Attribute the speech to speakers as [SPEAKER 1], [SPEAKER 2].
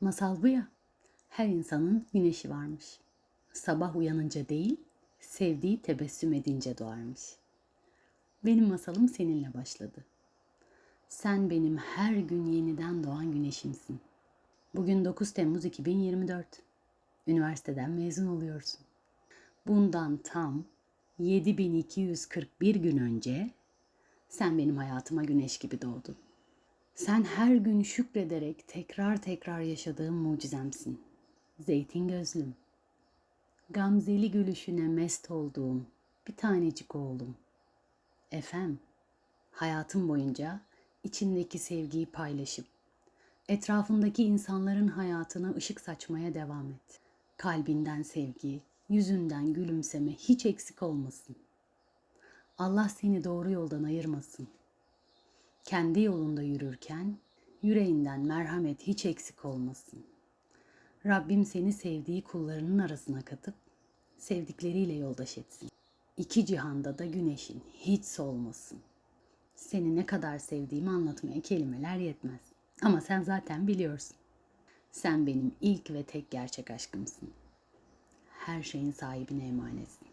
[SPEAKER 1] Masal bu ya. Her insanın güneşi varmış. Sabah uyanınca değil, sevdiği tebessüm edince doğarmış. Benim masalım seninle başladı. Sen benim her gün yeniden doğan güneşimsin. Bugün 9 Temmuz 2024. Üniversiteden mezun oluyorsun. Bundan tam 7241 gün önce sen benim hayatıma güneş gibi doğdun. Sen her gün şükrederek tekrar tekrar yaşadığım mucizemsin. Zeytin gözlüm. Gamzeli gülüşüne mest olduğum bir tanecik oğlum. Efem, hayatım boyunca içindeki sevgiyi paylaşıp etrafındaki insanların hayatına ışık saçmaya devam et. Kalbinden sevgi, yüzünden gülümseme hiç eksik olmasın. Allah seni doğru yoldan ayırmasın. Kendi yolunda yürürken yüreğinden merhamet hiç eksik olmasın. Rabbim seni sevdiği kullarının arasına katıp sevdikleriyle yoldaş etsin. İki cihanda da güneşin hiç solmasın. Seni ne kadar sevdiğimi anlatmaya kelimeler yetmez. Ama sen zaten biliyorsun. Sen benim ilk ve tek gerçek aşkımsın. Her şeyin sahibine emanetsin.